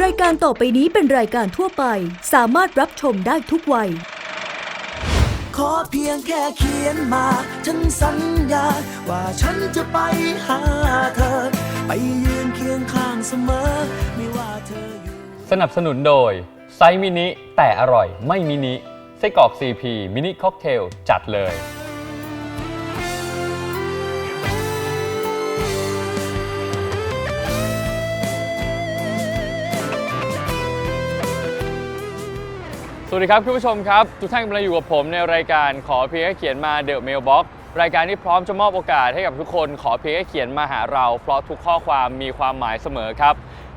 รายการต่อไปนี้เป็นรายการทั่วไป สามารถรับชมได้ทุกวัย ขอเพียงแค่เขียนมาฉันสัญญา ว่าฉันจะไปหาเธอ ไปยืนเคียงข้างเสมอ ไม่ว่าเธออยู่ สนับสนุนโดย ไซส์มินิแต่อร่อยไม่มินิไส้กรอก CP มินิค็อกเทลจัดเลย สวัสดีครับคุณผู้ชมครับทุกท่านกำลังอยู่กับผมในรายการขอเพียงแค่เขียนมาเดอะเมลบ็อกรายการที่พร้อมจะมอบโอกาสให้กับทุกคนขอเพียงแค่เขียนมาหาเรา เพราะทุกข้อความมีความหมายเสมอครับ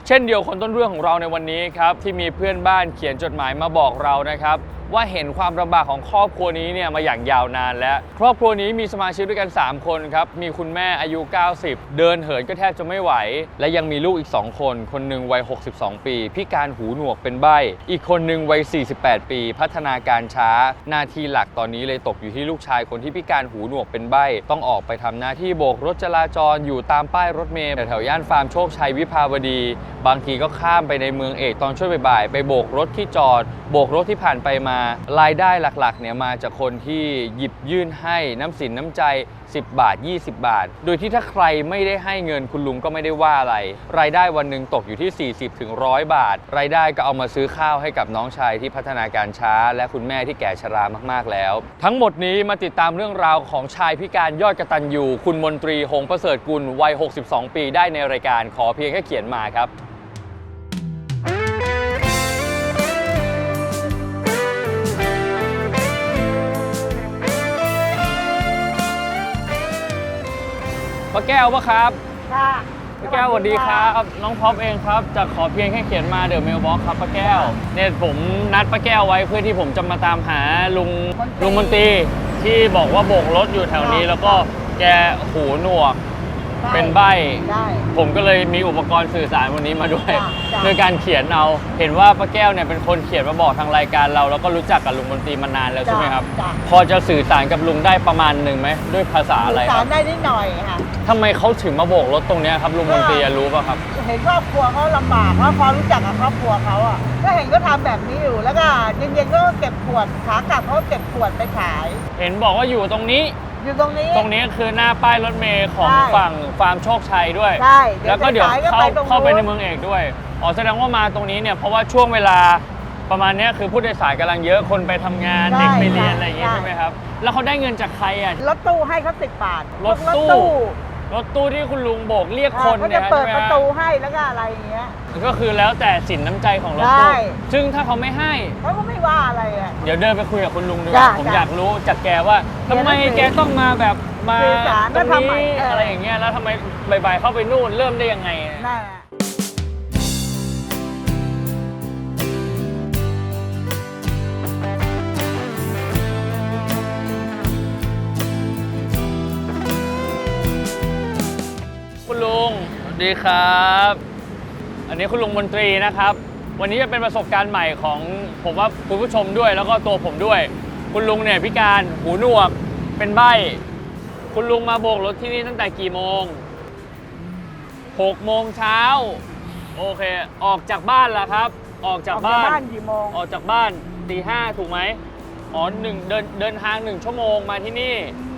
เช่นเดียวคนต้นเรื่องของเราในวันนี้ครับที่มีเพื่อนบ้านเขียนจดหมายมาบอกเรานะครับ ว่าเห็นความลำบากของครอบครัวนี้เนี่ยมาอย่างยาวนานแล้ว ครอบครัวนี้มีสมาชิกด้วยกัน 3 คนครับ มีคุณแม่อายุ 90 เดินเหินก็แทบจะไม่ไหว และยังมีลูกอีก 2 คน คนหนึ่งวัย 62 ปี พิการหูหนวกเป็นใบ้ อีกคนหนึ่งวัย 48 ปี พัฒนาการช้า หน้าที่หลักตอนนี้เลยตกอยู่ที่ลูกชายคนที่พิการหูหนวกเป็นใบ้ ต้องออกไปทำหน้าที่โบกรถจราจรอยู่ตามป้ายรถเมล์แถวๆย่านฟาร์มโชคชัยวิภาวดี บางทีก็ข้ามไปในเมืองเอกตอนช่วงบ่ายไปโบกรถที่จอด โบกรถที่ผ่านไปมารายได้หลักๆเนี่ยมาจากคนที่หยิบยื่นให้น้ำสินน้ำใจ 10 บาท 20 บาท โดยที่ถ้าใครไม่ได้ให้เงินคุณลุงก็ไม่ได้ว่าอะไร รายได้วันหนึ่งตกอยู่ที่ 40ถึง100 บาท รายได้ก็เอามาซื้อข้าวให้กับน้องชายที่พัฒนาการช้า และคุณแม่ที่แก่ชรามากๆแล้ว ทั้งหมดนี้มาติดตามเรื่องราวของชายพิการยอดกระตันยูคุณมนตรีหงประเสริฐกุลวัย 62 ปีได้ในรายการขอเพียงแค่เขียนมาครับ ป้าแก้วปะครับค่ะป้าแก้วสวัสดีครับ น้องพ็อปเองครับจากขอเพียงแค่เขียนมาเดอะเมลบ็อกครับป้าแก้ว เนี่ยผมนัดป้าแก้วไว้เพื่อที่ผมจะมาตามหาลุงลุงมนตรีที่บอกว่าโบกรถอยู่แถวนี้แล้วก็แกหูหนวก เป็นใบ้ได้ ผมก็เลยมีอุปกรณ์สื่อสารวันนี้มาด้วย จ้ะจ้ะ โดยการเขียนเอา เห็นว่าป้าแก้วเนี่ยเป็นคนเขียนมาบอกทางรายการเรา แล้วก็รู้จักกับลุงมนตรีมานานแล้วใช่ไหมครับ จ้ะพอจะสื่อสารกับลุงได้ประมาณหนึ่งไหมด้วยภาษาอะไรสื่คสารัรบได้นิดหน่อยค่ะ ทำไมเขาถึงมาโบกรถตรงเนี้ยครับลุงมนตรีอะรู้ป่ะครับ เห็นครอบครัวเขาลำบากแล้วพอรู้จักกับครอบครัวเขาอะ ก็เห็นก็ทำแบบนี้อยู่ แล้วก็เย็นๆก็เก็บขวดขากลับเขาเก็บขวดไปขาย เห็นบอกว่าอยู่ตรงนี้ อยู่ตรงนี้ ตรงนี้คือหน้าป้ายรถเมล์ของใช่ ฝั่งฟาร์มโชคชัยด้วย ใช่เดี๋ยวแล้วก็เดี๋ยวสายๆก็เข้าไปตรงนู้นเข้าไปในเมืองเอกด้วย อ๋อแสดงว่ามาตรงนี้เนี่ยเพราะว่าช่วงเวลาประมาณเนี้ยคือผู้โดยสารกำลังเยอะคนไปทำงานใช่เด็กไปเรียนอะไรอย่างเงี้ยใช่ใช่ไหมครับ แล้วเขาได้เงินจากใครอะ รถตู้ให้เขาสิบบาทรถตู้ รถตู้ที่คุณลุงโบกเรียกคนเขาเนี่จะยเปิดใช่ไหมประฮะตูให้แล้วก็อะไรอย่างเงี้ย ก็คือแล้วแต่สินน้ำใจของรถใช่ตู้ซึ่งถ้าเขาไม่ให้ เขาก็ไม่ว่าอะไรอะ เดี๋ยวเดินไปคุยกับคุณลุงดีกว่าจ้ะผมจ้ะอยากรู้จากแกว่าทำไมเดี๋ยวแกต้องมาแบบมาสื่อสารตรงแล้วทำไมนี้เอออ อะไรอย่างเงี้ยแล้วทำไมบ่ายๆเข้าไปนู่นเริ่มได้ยังไงนั่นแหละคุณลุงสวัสดีครับ อันนี้คุณลุงมนตรีนะครับ วันนี้จะเป็นประสบการณ์ใหม่ของผมว่าคุณผู้ชมด้วย แล้วก็ตัวผมด้วย คุณลุงเนี่ยพิการหูหนวกเป็นใบ้คุณลุงมาโบกรถที่นี่ตั้งแต่กี่โมง6โมงเช้าโอเค ออกจากบ้านแล้วครับ ออกจากออกบ้านบ้าน กี่โมงออกจากบ้านตีห้าถูกไหมอ๋อหนึ่งเดินเดินทางหนึ่งชั่วโมงมาที่นี่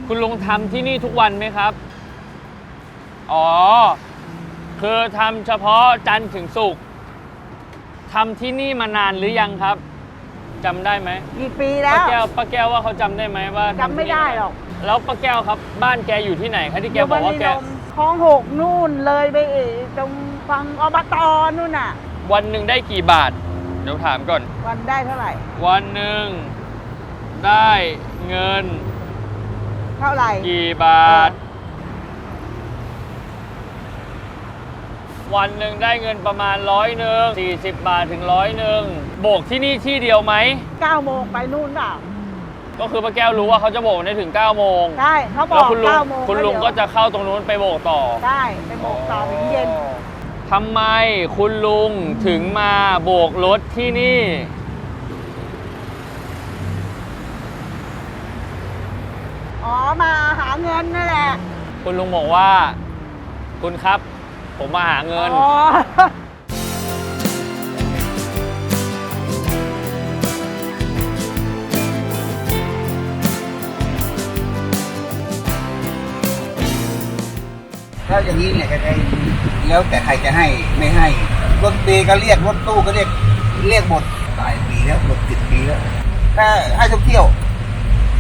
คุณลุงทำที่นี่ทุกวันไหมครับ อ๋อ คือทำเฉพาะจันทร์ถึงศุกร์ทำที่นี่มานานหรือยังครับจำได้ไหมกี่ปีแล้ป้าว แก้วป้าแก้วว่าเขาจำได้ไหมว่าจำไม่ได้หรอก แล้วป้าแก้วครับ บ้านแกอยู่ที่ไหนครับที่แกบอกว่าแก ยู่บนนิลมคลองหกนู่นเลยไปอีกตรงฟังอบตนู่นน่ะ วันหนึ่งได้กี่บาท เดี๋ยวถามก่อน วันได้เท่าไหร่ วันหนึ่งได้เงินเท่าไหร่ กี่บาท วันหนึ่งได้เงินประมาณร้อยหนึ่งสี่สิบบาทถึงร้อยหนึ่งโบกที่นี่ที่เดียวไหมเก้าโมงไปนู่นเปล่าก็คือป้าแก้วรู้ว่าเขาจะโบกได้ถึง9โมงใช่เขาบแล้อวกคุณลุงเก้าโมงคุณลุงแวก็เดี๋ยวจะเข้าตรงนู้นไปโบกต่อได้ไปโบกต่อถึงเย็น ทำไมคุณลุงถึงมาโบกรถที่นี่ อ๋อมาหาเงินนั่นแหละ คุณลุงบอกว่า คุณครับ ผมมาหาเงิน อ๋อถ้าอย่างนี้เนี่ยก็ได้แล้วแต่ใครจะให้ไม่ให้รถตีก็เรียกรถตู้ก็เรียกเรียกหมดหลายปีแล้วหมดสิบปีแล้วถ้าให้ทุกเที่ยว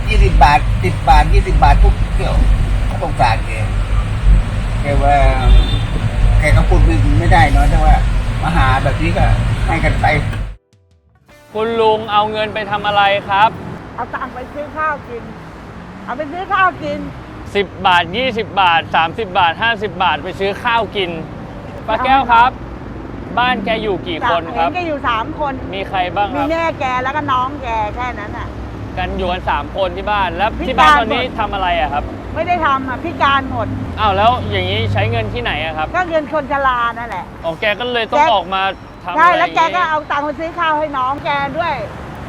ยี่สิบบาทสิบบาทยี่สิบบาททุกเที่ยวต้องจ่ารแกแกว่า แกก็พูดไม่ไม่ได้เนาะแต่ว่ามาหาแบบนี้ก็ให้กันไป คุณลุงเอาเงินไปทำอะไรครับ เอาตังค์ไปซื้อข้าวกิน เอาไปซื้อข้าวกิน 10 บาท 20 บาท 30 บาท 50 บาทไปซื้อข้าวกินป้าแก้วครับ บ้านแกอยู่กี่คนคเห็รันบ แกอยู่สามคน มีใครบ้างคมีรับ แม่แกแล้วก็น้องแกแค่นั้นอะ กันอยู่กัน 3 คนที่บ้าน แล้วพิที่บ้านการตอนนี้หมดทำอะไรอะครับ ไม่ได้ทำอะพิการหมด อ้าวแล้วอย่างนี้ใช้เงินที่ไหนอะครับก็เงินคนชรานั่นแหละ อ๋อแกก็เลยต้องแก ออกมาทำอะไรใช่แล้วแกก็ย่งงี้เอาตังค์ไปซื้อข้าวให้น้องแกด้วย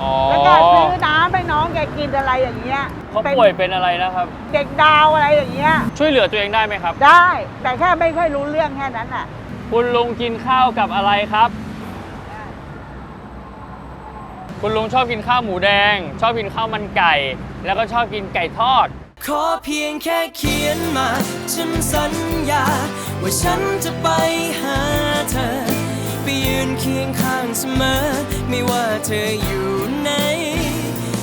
อ๋อแล้วก็ซื้อน้ำให้น้องแกกินอะไรอย่างเงี้ยเขาเป็นป่วยเป็นอะไรนะครับ เด็กดาวอะไรอย่างเงี้ย ช่วยเหลือตัวเองได้ไหมครับ ได้ แต่แค่ไม่ค่อยรู้เรื่องแค่นั้นอะ คุณลุงกินข้าวกับอะไรครับ คุณลุงชอบกินข้าวหมูแดง ชอบกินข้าวมันไก่ แล้วก็ชอบกินไก่ทอด ขอเพียงแค่เขียนมาฉันสัญญา ว่าฉันจะไปหาเธอ ไปยืนเคียงข้างเสมอ ไม่ว่าเธออยู่ไหน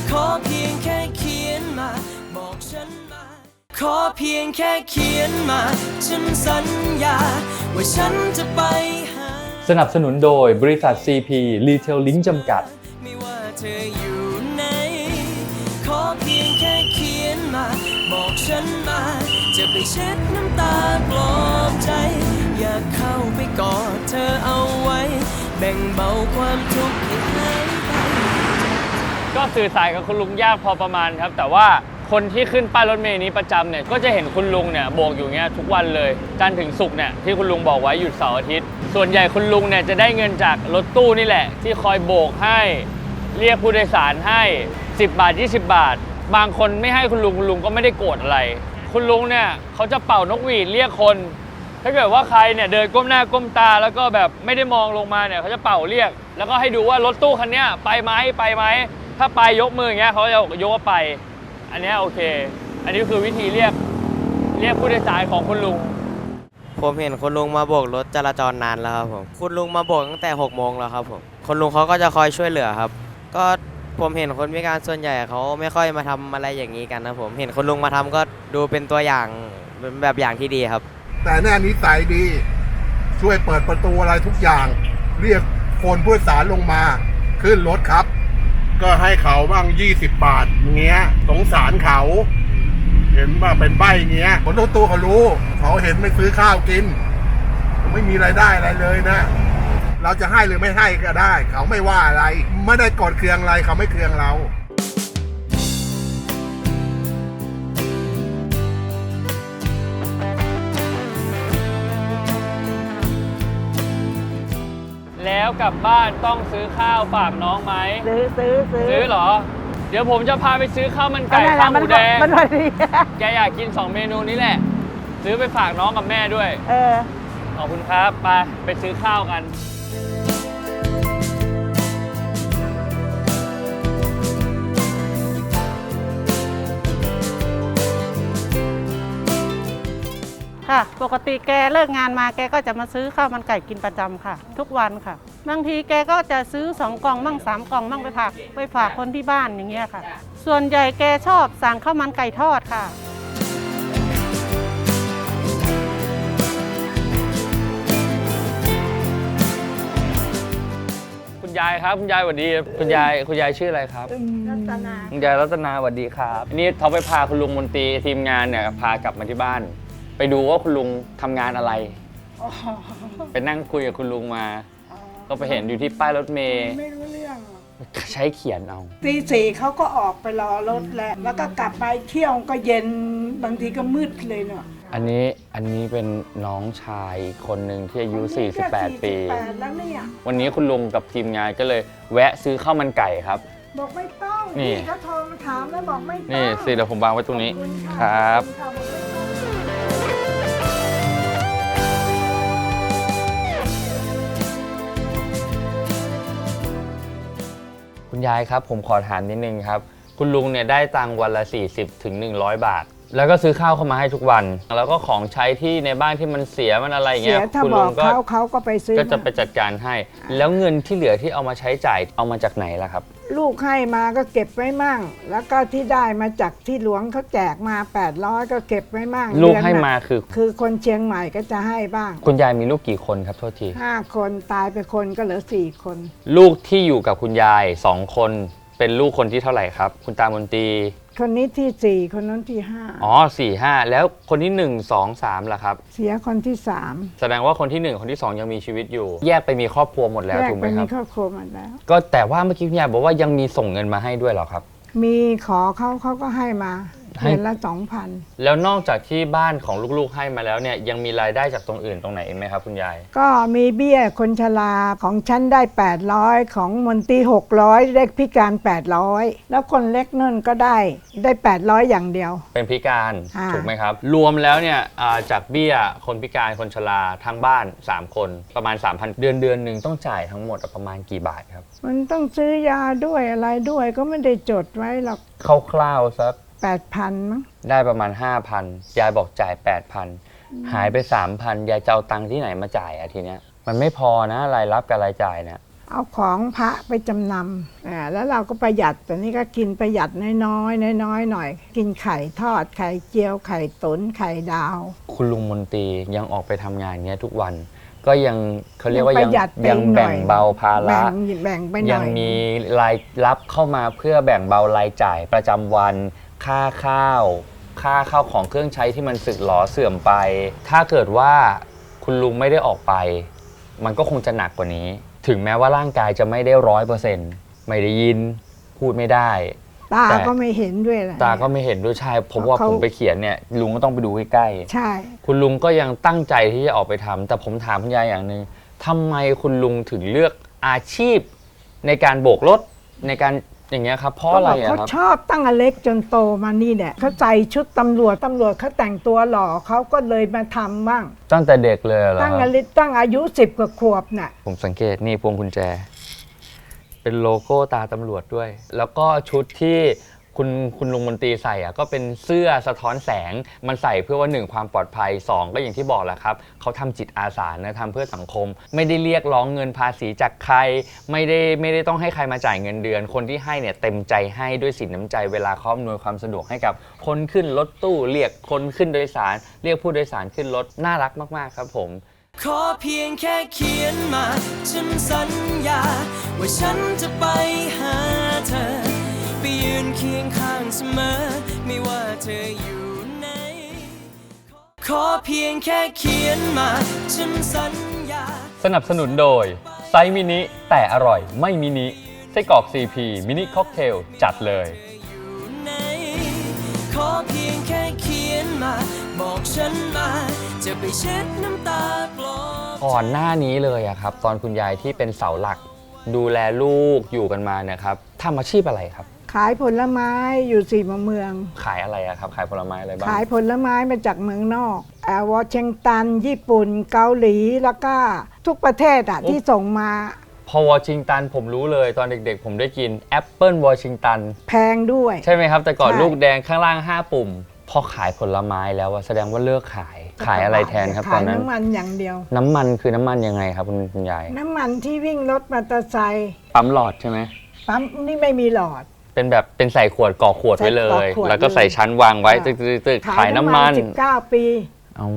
ขอเพียงแค่เขียนมา บอกฉันมา ขอเพียงแค่เขียนมาฉันสัญญา ว่าฉันจะไปหา สนับสนุนโดยบริษัท CP Retail Link จำกัดไม่ว่า เธออยู่ไหน ขอเพียงแค่เขียนมา บอกฉันมา จะไปเช็ดน้ำตาปลอบใจ อยากเข้าไปกอดเธอเอาไว้ แบ่งเบาความทุกข์ให้หายไป ก็สื่อสารกับคุณลุงยากพอประมาณครับ แต่ว่าคนที่ขึ้นป้ายรถเมล์นี้ประจำเนี่ยก็จะเห็นคุณลุงเนี่ยโบกอยู่เงี้ยทุกวันเลยจันทร์ถึงศุกร์เนี่ยที่คุณลุงบอกไว้หยุดเสาร์อาทิตย์ ส่วนใหญ่คุณลุงเนี่ยจะได้เงินจากรถตู้นี่แหละ ที่คอยโบกให้ เรียกผู้โดยสารให้ 10 บาท 20 บาท บางคนไม่ให้คุณลุงคุณลุงก็ไม่ได้โกรธอะไร คุณลุงเนี่ยเขาจะเป่านกหวีดเรียกคน ถ้าเกิดว่าใครเนี่ยเดินก้มหน้าก้มตาแล้วก็แบบไม่ได้มองลงมาเนี่ยเขาจะเป่าเรียก แล้วก็ให้ดูว่ารถตู้คันเนี้ยไปไหมไปไหมถ้าไปยกมืออย่างเงี้ยเขาจะยกว่าไป อันเนี้ยโอเค อันนี้คือวิธีเรียกเรียกผู้โดยสารของคุณลุง ผมเห็นคุณลุงมาโบกรถจราจรนานแล้วครับผม คุณลุงมาโบกตั้งแต่6กโมงแล้วครับผม คุณลุงเขาก็จะคอยช่วยเหลือครับ ก็ผมเห็นคนพิการส่วนใหญ่เขาไม่ค่อยมาทำอะไรอย่างนี้กันนะผมเห็นคุณลุงมาทำก็ดูเป็นตัวอย่างเป็นแบบอย่างที่ดีครับ แต่แน่นิสัยดี ช่วยเปิดประตูอะไรทุกอย่าง เรียกคนผู้โดยสารลงมา ขึ้นรถครับ ก็ให้เขาบ้าง 20 บาทเงี้ย สงสารเขา เห็นว่าเป็นใบเงี้ยคนตัวตัวเขารู้ เขาเห็นไม่ซื้อข้าวกิน ไม่มีไรายได้อะไรเลยนะ เราจะให้หรือไม่ให้ก็ได้ เขาไม่ว่าอะไร ไม่ได้กดเคืองอะไรเขาไม่เคืองเราแล้วกลับบ้านต้องซื้อข้าวฝากน้องไหมซื้อซื้อซื้อซื้อเหรอ เดี๋ยวผมจะพาไปซื้อข้าวมันไก่อะไรข้าวนะหมันมูแดงมันพอดีแกอยากกิน 2 เมนูนี้แหละ ซื้อไปฝากน้องกับแม่ด้วย เออขอบคุณครับไปไปซื้อข้าวกัน ค่ะ ปกติแกเลิกงานมาแกก็จะมาซื้อข้าวมันไก่กินประจำค่ะ ทุกวันค่ะ บางทีแกก็จะซื้อสองกล่องมั่งสามกล่องมั่งไปฝากไปฝากคนที่บ้านอย่างเงี้ยค่ะ ส่วนใหญ่แกชอบสั่งข้าวมันไก่ทอดค่ะ คุณยายครับคุณยายสวัสดีคุณยายคุณยายชื่ออะไรครับรัตนาคุณยายรัตนาสวัสดีครับนี่เขาไปพาคุณลุงมนตรีทีมงานเนี่ยพากลับมาที่บ้าน ไปดูว่าคุณลุงทำงานอะไรไปนั่งคุยกับคุณลุงมาก็ไปเห็นอยู่ที่ป้ายรถเมย์ไม่รู้เรื่องใช้เขียนเอา ตีสี่เขาก็ออกไปรอรถแล้ว แล้วก็กลับไปเที่ยวก็เย็นบางทีก็มืดเลยเนาะอันนี้อันนี้เป็นน้องชายคนหนึ่งที่อายุ 48 ปี48แล้วเนี่ย วันนี้คุณลุงกับทีมงานก็เลยแวะซื้อข้าวมันไก่ครับ บอกไม่ต้องนี่ พี่เขาโทรมาถามแล้วบอกไม่ต้องนี่สิเดี๋ยวผมวางไว้ตรงนี้ขอณครับ ขอณค่ะ ยายครับ ผมขอถามนิดนึงครับ คุณลุงเนี่ยได้ตังค์วันละ 40ถึง100 บาท แล้วก็ซื้อข้าวเข้ามาให้ทุกวัน แล้วก็ของใช้ที่ในบ้านที่มันเสียมันอะไรอย่างเสีเงี้ยยถ้าคุณบลุอกงก็เขาเขาก็ไปซื้อก็จะมาไปจัดการให้ แล้วเงินที่เหลือที่เอามาใช้จ่ายเอามาจากไหนล่ะครับ ลูกให้มาก็เก็บไว้มั่ง แล้วก็ที่ได้มาจากที่หลวงเขาแจกมา 800 ก็เก็บไว้มั่งลูกเดือนให้น่ะมาคือ คือคนเชียงใหม่ก็จะให้บ้างคุณยายมีลูกกี่คนครับโทษที ห้าคนตายไปคนก็เหลือสี่คน ลูกที่อยู่กับคุณยายสองคนเป็นลูกคนที่เท่าไหร่ครับ คุณตามนตรี คนนี้ที่สี่คนนั้นที่ห้าอ๋อสี่ห้าแล้วคนที่หนึ่งสองสามล่ะครับ เสียคนที่สามแสดงว่าคนที่หนึ่งคนที่สองยังมีชีวิตอยู่ แยกไปมีครอบครัวหมดแล้วแยกถูกไหไปมคมีรับ ครอบครัวหมาแล้ว ก็แต่ว่าเมื่อกี้คุณยายบอกว่ายังมีส่งเงินมาให้ด้วยเหรอครับ มีขอเขาเขาก็ให้มา ให้เดือนละสองพันแล้วนอกจากที่บ้านของลูกๆให้มาแล้วเนี่ยยังมีรายได้จากตรงอื่นตรงไหนอีกไหมครับคุณยาย ก็มีเบี้ยคนชราของฉันได้ 800 ของมนตรี600เล็กพิการ 800 แล้วคนเล็กนั่นก็ได้ได้ 800 อย่างเดียว เป็นพิการอ่า ถูกไหมครับ รวมแล้วเนี่ยอ่าจากเบี้ยคนพิการคนชราทั้งบ้าน 3 คนประมาณ 3,000 เดือนเดือนหนึ่งต้องจ่ายทั้งหมดประมาณกี่บาทครับมันต้องซื้อยาด้วยอะไรด้วยก็ไม่ได้จดไว้หรอกคร่าวๆสัก 8,000มั้งได้ประมาณ 5,000 ยายบอกจ่าย 8,000 หายไป 3,000 ยายจะเอาตังค์ที่ไหนมาจ่ายอะทีเนี้ย มันไม่พอนะรายรับกับรายจ่ายเนี่ย เอาของพระไปจำนำอ่าแล้วเราก็ประหยัดแต่นี่ก็กินประหยัดน้อยๆน้อยๆหน่อย กินไข่ทอดไข่เจียวไข่ตุ๋นไข่ดาว คุณลุงมนตรียังออกไปทำงานเงี้ยทุกวัน ก็ยังเขาเรียกว่าปยังระหยัดไปยังหน่แบ่อยงเบาภาระ แบ่งแบ่งไปหน่อยยังมีรายรับเข้ามาเพื่อแบ่งเบารายจ่ายประจำวัน ค่าข้าว ค่าข้าวของเครื่องใช้ที่มันสึกหรอเสื่อมไป ถ้าเกิดว่าคุณลุงไม่ได้ออกไป มันก็คงจะหนักกว่านี้ ถึงแม้ว่าร่างกายจะไม่ได้ร้อยเปอร์เซ็นต์ไม่ได้ยิน พูดไม่ได้ ตาแต่ ก็ไม่เห็นด้วยแหละ ตาก็ไม่เห็นด้วยใช่ผมว่าเขา ผมไปเขียนเนี่ยลุงก็ต้องไปดูใกล้ๆใช่คุณลุงก็ยังตั้งใจที่จะออกไปทำแต่ผมถามคุณยายอย่างหนึ่งทำไมคุณลุงถึงเลือกอาชีพ ในการโบกรถในการ อย่างเงี้ยครับเพราะอะไรเขาบอกอะเขาครับ ชอบตั้งแต่เล็กจนโตมานี่เนี่ยเขาใส่ชุดตำรวจตำรวจเขาแต่งตัวหล่อเขาก็เลยมาทำบ้าง ตั้งแต่เด็กเลยเหรอตั้งคแต่รับเล็กตั้งอายุสิบกว่าขวบน่ะ ผมสังเกตนี่พวงกุญแจ เป็นโลโก้ตาตำรวจด้วย แล้วก็ชุดที่ คุณคุณลุงมนตรีใส่อะก็เป็นเสื้อสะท้อนแสงมันใส่เพื่อว่าหนึ่งความปลอดภัยสองก็อย่างที่บอกแหละครับเขาทำจิตอาสานะทำเพื่อสังคม ไม่ได้เรียกร้องเงินภาษีจากใคร ไม่ได้ไม่ได้ต้องให้ใครมาจ่ายเงินเดือน คนที่ให้เนี่ยเต็มใจให้ด้วยสินน้ำใจเวลาเขาอำนวยความสะดวกให้กับคนขึ้นรถตู้เรียกคนขึ้นโดยสาร เรียกผู้โดยสารขึ้นรถน่ารักมากๆครับผม ขอเพียงแค่เขียนมา ฉันสัญญา ว่าฉันจะไปหาเธอ ไปยืนเคียงข้างเสมอ ไม่ว่าเธออยู่ไหน ขอเพียงแค่เขียนมา ฉันสัญญา สนับสนุนโดย ไซส์มินิแต่อร่อยไม่มินิไส้กรอก CP มินิค็อกเทลจัดเลย อยู่ไหน ขอเพียงแค่เขียนมา บอกฉันมา จะไปเช็ดน้ำตาปลอบ ก่อนหน้านี้เลยอะครับ ตอนคุณยายที่เป็นเสาหลัก ดูแลลูกอยู่กันมาเนี่ยครับทำอาชีพอะไรครับ ขายผลไม้อยู่สี่มุมเมือง ขายอะไรอะครับ ขายผลไม้อะไรบ้าง ขายผลไม้มาจากเมืองนอกแอร์วอชิงตัน ญี่ปุ่น เกาหลีแล้วก็ทุกประเทศอะที่ส่งมา พอวอชิงตันผมรู้เลยตอนเด็กๆ ผมได้กินแอปเปิลวอชิงตัน แพงด้วย ใช่ไหมครับ แต่ก่อนใช่ ลูกแดงข้างล่าง 5 ปุ่ม พอขายผลไม้แล้วอะแสดงว่าเลิกขายขายอะไรแทนครับตอขานยนั้นน้ำมันอย่างเดียว น้ำมันคือน้ำมันยังไงครับคุณคุณยายน้ำมันที่วิ่งรถมอเตอร์ไซค์ปั๊มหลอดใช่ไหมปั๊มนี่ไม่มีหลอด เป็นแบบเป็นใส่ขวดก่อขวดไว้เลใส่ก่อยขวดแล้วก็ใส่ชั้นวางไว้ค่ะ ตึกตึกตึกขายน้ำมันสิบเก้าปี เอา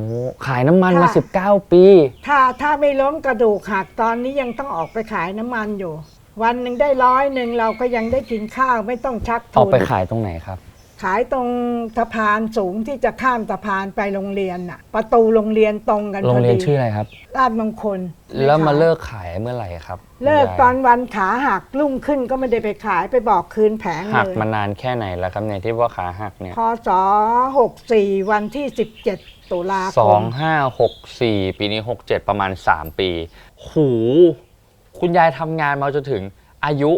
ขายน้ำมันมา ค่ะ 19 ปี ถ้าถ้าไม่ล้มกระดูกหักตอนนี้ยังต้องออกไปขายน้ำมันอยู่ วันหนึ่งได้ร้อยหนึ่งเราก็ยังได้กินข้าวไม่ต้องชักอทุอกนไปขายตรงไหนครับ ขายตรงสะพานสูงที่จะข้ามสะพานไปโรงเรียนน่ะ ประตูโรงเรียนตรงกันโรพงอเรียนดีชื่ออะไรครับราชมงคลแล้วมาไขยเลิกขายเมื่อไหร่ครับเลิกคุณยายตอนวันขาหักรุ่งขึ้นก็ไม่ได้ไปขายไปบอกคืนแผงหักเลยมานานแค่ไหนแล้วครับเนี่ยที่ว่าขาหักเนี่ยพศ64 วันที่ 17 ตุลาสคองมห้าหกสี่ปีนี้หกเจ็ดประมาณ3ปีหูคุณยายทำงานมาจนถึงอายุ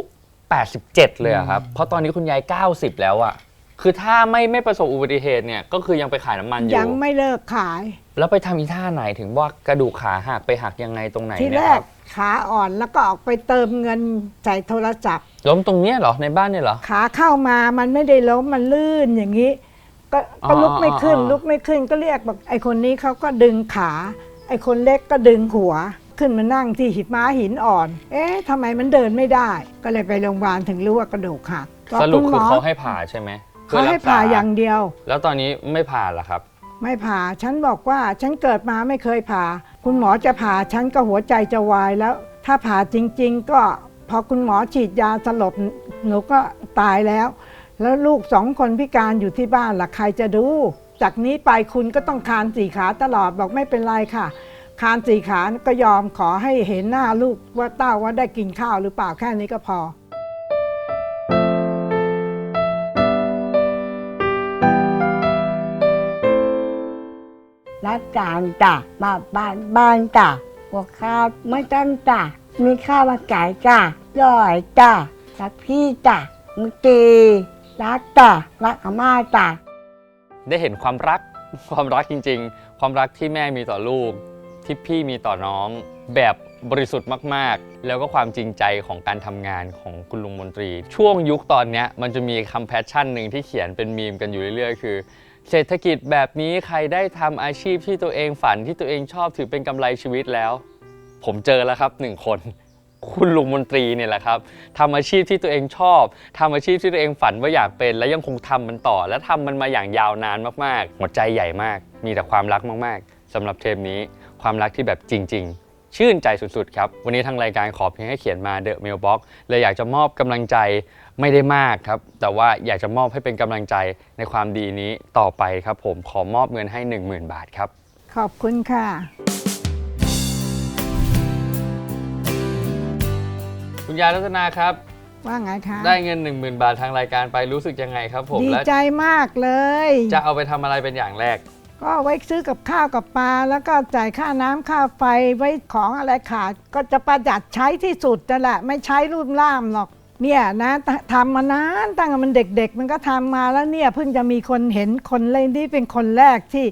87 เลยอะครับ เพราะตอนนี้คุณยาย 90 แล้วอะ คือถ้าไม่ไม่ประสบอุบัติเหตุเนี่ยก็คือยังไปขายน้ำมันอยู่ ยังไม่เลิกขาย แล้วไปทำอีท่าไหนถึงว่ากระดูกขาหักไปหักยังไงตรงไหนที่เนี่แรยคกรับขาอ่อนแล้วก็ออกไปเติมเงินใส่โทรศัพท์ ล้มตรงเนี้ยเหรอในบ้านเนี่ยเหรอ ขาเข้ามามันไม่ได้ล้มมันลื่นอย่างนี้ ก็อ๋อก็ลุกไม่ขึ้นอ๋ออ๋อ ลุกไม่ขึ้นก็เรียกบอกไอ้คนนี้เขาก็ดึงขา ไอ้คนเล็กก็ดึงหัว ขึ้นมานั่งที่หิม้าหินอ่อน เอ๊ะทำไมมันเดินไม่ได้ ก็เลยไปโรงพยาบาลถึงรู้ว่ากระดูกหักบอกสรุปณคือเขาให้ผ่าใช่ไหม เขาให้ผ่าอย่างเดียว แล้วตอนนี้ไม่ผ่าเหรอครับ ไม่ผ่าฉันบอกว่าฉันเกิดมาไม่เคยผ่า คุณหมอจะผ่าฉันก็หัวใจจะวายแล้ว ถ้าผ่าจริง ๆ ก็พอคุณหมอฉีดยาสลบหนูก็ตายแล้ว แล้วลูกสองคนพิการอยู่ที่บ้านล่ะใครจะดู จากนี้ไปคุณก็ต้องคานสี่ขาตลอดบอกไม่เป็นไรค่ะ คานสี่ขาก็ยอมขอให้เห็นหน้าลูกว่าเต้าว่าได้กินข้าวหรือเปล่าแค่นี้ก็พอ รักจานจ้ะบ้านบ้านบ้านจ้ะหัวข้าวไม่ต้งจ้ะมีข้าวมาขายจ้ะย่อยจ้ะรักพี่จ้ะมุตีรักจ้ะรักอาม่าจ้ะได้เห็นความรักความรักจริง ๆ ความรักที่แม่มีต่อลูก ที่พี่มีต่อน้อง แบบบริสุทธิ์มากๆ แล้วก็ความจริงใจของการทำงานของคุณลุงมนตรี ช่วงยุคตอนเนี้ยมันจะมีคำแพชชั่นหนึ่งที่เขียนเป็นมีมกันอยู่เรื่อยๆ คือ เศรษฐกิจแบบนี้ใครได้ทำอาชีพที่ตัวเองฝันที่ตัวเองชอบถือเป็นกำไรชีวิตแล้ว ผมเจอแล้วครับหนึ่งคน คุณลุงมนตรีเนี่ยแหละครับทำอาชีพที่ตัวเองชอบทำอาชีพที่ตัวเองฝันว่าอยากเป็น และยังคงทำมันต่อ และทำมันมาอย่างยาวนานมากๆหัวใจใหญ่มาก มีแต่ความรักมากๆสำหรับเทปนี้ความรักที่แบบจริง ๆชื่นใจสุด ๆ ครับ วันนี้ทางรายการขอเพียงให้เขียนมา The Mailbox เลยอยากจะมอบกำลังใจ ไม่ได้มากครับ แต่ว่าอยากจะมอบให้เป็นกำลังใจในความดีนี้ต่อไปครับ ผมขอมอบเงินให้ 10,000 บาทครับ ขอบคุณค่ะ คุณยายรัตนาครับ ว่าไงคะได้เงิน 10,000 บาททางรายการไปรู้สึกยังไงครับ ผมดีและใจมากเลย จะเอาไปทำอะไรเป็นอย่างแรก ก็ไว้ซื้อกับข้าวกับปลาแล้วก็จ่ายค่าน้ำค่าไฟไว้ของอะไรขาด ก็จะประหยัดใช้ที่สุดนั่นแหละ ไม่ใช้รุ่มล่ามหรอก เนี่ยนะทำมานานตั้งแต่มันเด็ก ๆ มันก็ทำมาแล้วเนี่ยเพิ่งจะมีคนเห็นคนเล่นที่เป็นคนแรกที่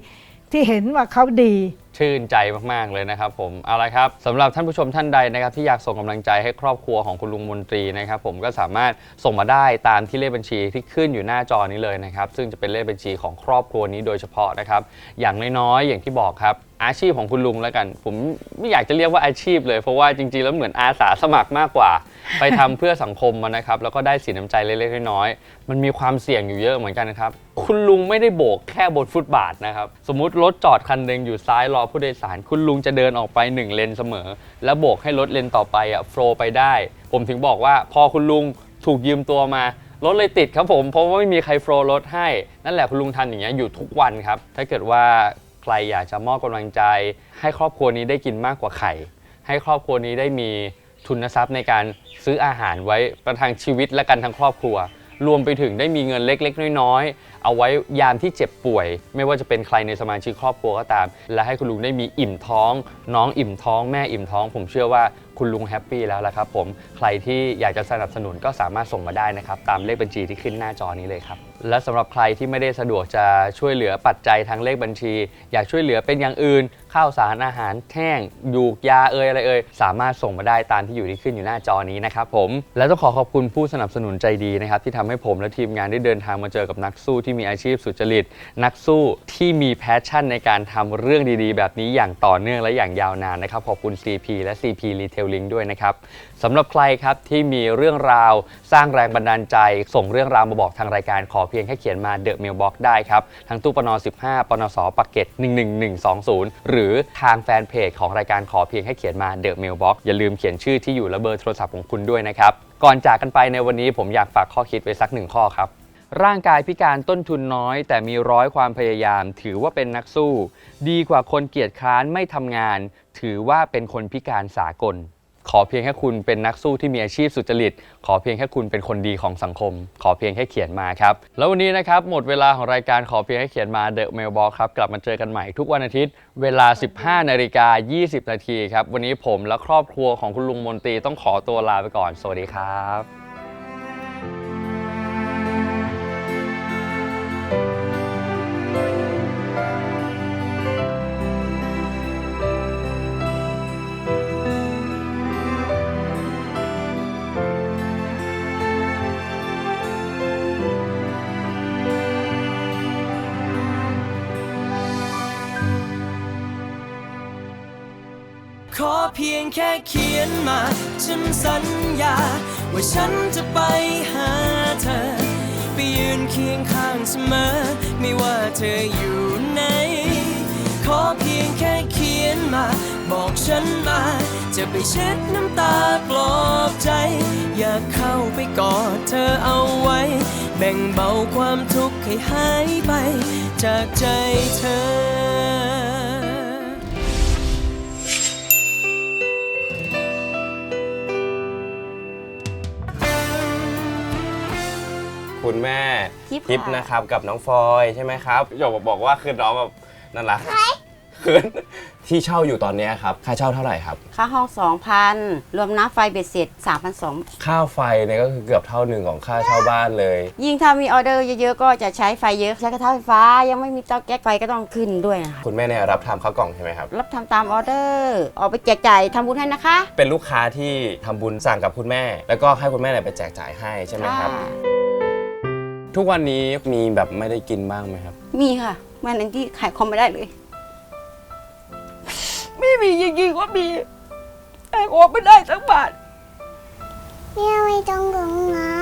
ที่เห็นว่าเขาดี ชื่นใจมาก ๆ เลยนะครับผม เอาละครับสำหรับท่านผู้ชมท่านใดนะครับ ที่อยากส่งกำลังใจให้ครอบครัวของคุณลุงมนตรีนะครับผมก็สามารถส่งมาได้ตามที่เลขบัญชีที่ขึ้นอยู่หน้าจอนี้เลยนะครับ ซึ่งจะเป็นเลขบัญชีของครอบครัวนี้โดยเฉพาะนะครับ อย่างน้อยๆอย่างที่บอกครับ อาชีพของคุณลุงแล้วกัน ผมไม่อยากจะเรียกว่าอาชีพเลยเพราะว่าจริงๆแล้วเหมือนอาสาสมัครมากกว่า ไปทำเพื่อสังคมมานะครับ แล้วก็ได้สีน้ำใจเล็กๆน้อยๆมันมีความเสี่ยงอยู่เยอะเหมือนกันนะครับ คุณลุงไม่ได้โบกแค่บนฟุตบาทนะครับ สมมุติรถจอดคันหนึ่งอยู่ซ้ายรอผู้โดยสาร คุณลุงจะเดินออกไป1เลนเสมอ แล้วโบกให้รถเลนต่อไปอะโฟล์ไปได้ ผมถึงบอกว่าพอคุณลุงถูกยืมตัวมารถเลยติดครับผมเพราะว่าไม่มีใครโฟล์รถให้ นั่นแหละคุณลุงทำอย่างเงี้ยอยู่ทุกวันครับ ถ้าเกิดว่าใค รอยากจะมอบกำลังใจ ให้ครอบครัวนี้ได้กินมากกว่าไข่ ให้ครอบครัวนี้ได้มีทุนทรัพย์ในการซื้ออาหารไว้ประทังชีวิตและกันทั้งครอบครัว รวมไปถึงได้มีเงินเล็ก ๆ น้อยๆเอาไว้ยามที่เจ็บป่วย ไม่ว่าจะเป็นใครในสมาชิกครอบครัวก็ตาม และให้คุณลุงได้มีอิ่มท้อง น้องอิ่มท้อง แม่อิ่มท้อง ผมเชื่อว่าคุณลุงแฮปปี้แล้วละครับผมใครที่อยากจะสนับสนุนก็สามารถส่งมาได้นะครับตามเลขบัญชีที่ขึ้นหน้าจอนี้เลยครับและสำหรับใครที่ไม่ได้สะดวกจะช่วยเหลือปัจจัยทางเลขบัญชี อยากช่วยเหลือเป็นอย่างอื่น ข้าวสารอาหารแห้งยูกยาเอ่ยอะไรเอ่ยสามารถส่งมาได้ตามที่อยู่ที่ขึ้นอยู่หน้าจอนี้นะครับผมและต้องขอขอบคุณผู้สนับสนุนใจดีนะครับที่ทำให้ผมและทีมงานได้เดินทางมาเจอกับนักสู้ที่มีอาชีพสุจริต นักสู้ที่มีแพชชั่นในการทำเรื่องดีๆ แบบนี้อย่างต่อเนื่องและอย่างยาวนานนะครับ ขอบคุณ CP และ CP Retailing ด้วยนะครับสำหรับใครครับที่มีเรื่องราวสร้างแรงบันดาลใจ ส่งเรื่องราวมาบอกทางรายการขอเพียงแค่เขียนมา The Mailbox ได้ครับทางตู้ปน15ปนสปักเก็ต11120 หรือทางแฟนเพจของรายการขอเพียงแค่เขียนมา The Mailbox อย่าลืมเขียนชื่อที่อยู่และเบอร์โทรศัพท์ของคุณด้วยนะครับ ก่อนจากกันไปในวันนี้ผมอยากฝากข้อคิดไว้สักหนึ่งข้อครับ ร่างกายพิการต้นทุนน้อย แต่มีร้อยความพยายาม ถือว่าเป็นนักสู้ ดีกว่าคนเกียจคร้านไม่ทำงาน ถือว่าเป็นคนพิการสากล ขอเพียงแค่คุณเป็นนักสู้ที่มีอาชีพสุจริต ขอเพียงแค่คุณเป็นคนดีของสังคม ขอเพียงแค่เขียนมาครับ แล้ววันนี้นะครับหมดเวลาของรายการขอเพียงแค่เขียนมา The Mailbox ครับกลับมาเจอกันใหม่ทุกวันอาทิตย์ เวลา 15นาฬิกา20นาทีครับวันนี้ผมและครอบครัวของคุณลุงมนตรีต้องขอตัวลาไปก่อน สวัสดีครับ ฉันมา จะไปเช็ดน้ำตาปลอบใจ อยากเข้าไปกอดเธอเอาไว้ แบ่งเบาความทุกข์ให้หายไป จากใจเธอคุณแม่ทิพย์ทิพย์ค่ะนะครับกับน้องฟอยใช่ไหมครับหยกบอกว่าคือน้องแบบนั่นละคือ ที่เช่าอยู่ตอนเนี้ยครับ ค่าเช่าเท่าไหร่ครับ ค่าห้องสองพันรวมน้ำไฟเบ็ดเสร็จสามพันสองค่าไฟเนี่ยก็คือเกือบเท่าหนึ่งของค่าเช่าบ้านเลย ยิ่งถ้ามีออเดอร์เยอะๆ ก็จะใช้ไฟเยอะ ใช้กระทะไฟฟ้า ยังไม่มีเตาแก๊สไฟก็ต้องขึ้นด้วยนะคะคุณแม่เนี่ยรับทำข้าวกล่องใช่ไหมครับ รับทำตามออเดอร์ ออกไปแจกจ่ายทำบุญให้นะคะ เป็นลูกค้าที่ทำบุญสั่งกับคุณแม่ แล้วก็ให้คุณแม่เนี่ยไปแจกจ่ายให้ใช่ไหมครับค่ะทุกวันนี้มีแบบไม่ได้กินบ้างไหมครับ มีค่ะแม่นั้นที่ขายคอมไม่ได้เลย ไม่มีจริงๆว่ามีแต่ออกไม่ได้สักบาทแม่ไม่ต้องร้องนะ